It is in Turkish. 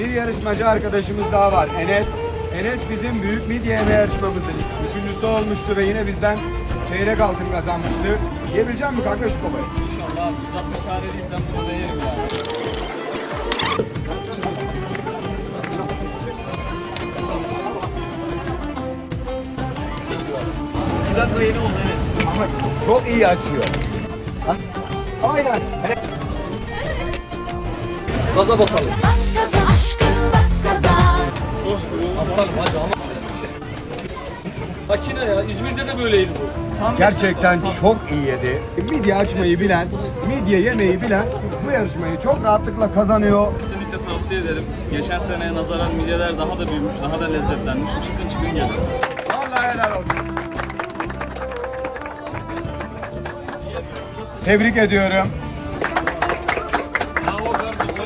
Bir yarışmacı arkadaşımız daha var. Enes. Enes bizim büyük midye yeme yarışmamızın üçüncüsü olmuştu ve yine bizden çeyrek altın kazanmıştı. Yiyebilecek misin kanka şu kovayı? İnşallah abi 160 tane değilsem bunu da yerim yani. Bir dakika yeni oldu Enes. Ama çok iyi açıyor. Ha? Aynen. Gaza basalım. Aslanım hadi ama. Makine ya İzmir'de de böyleydi bu. Gerçekten çok iyi yedi. Midye açmayı bilen, midye yemeyi bilen bu yarışmayı çok rahatlıkla kazanıyor. Kesinlikle tavsiye ederim. Geçen seneye nazaran midyeler daha da büyümüş, daha da lezzetlenmiş. Çıkın çıkın gelin. Vallahi helal olsun. Tebrik ediyorum. Bravo kardeşim.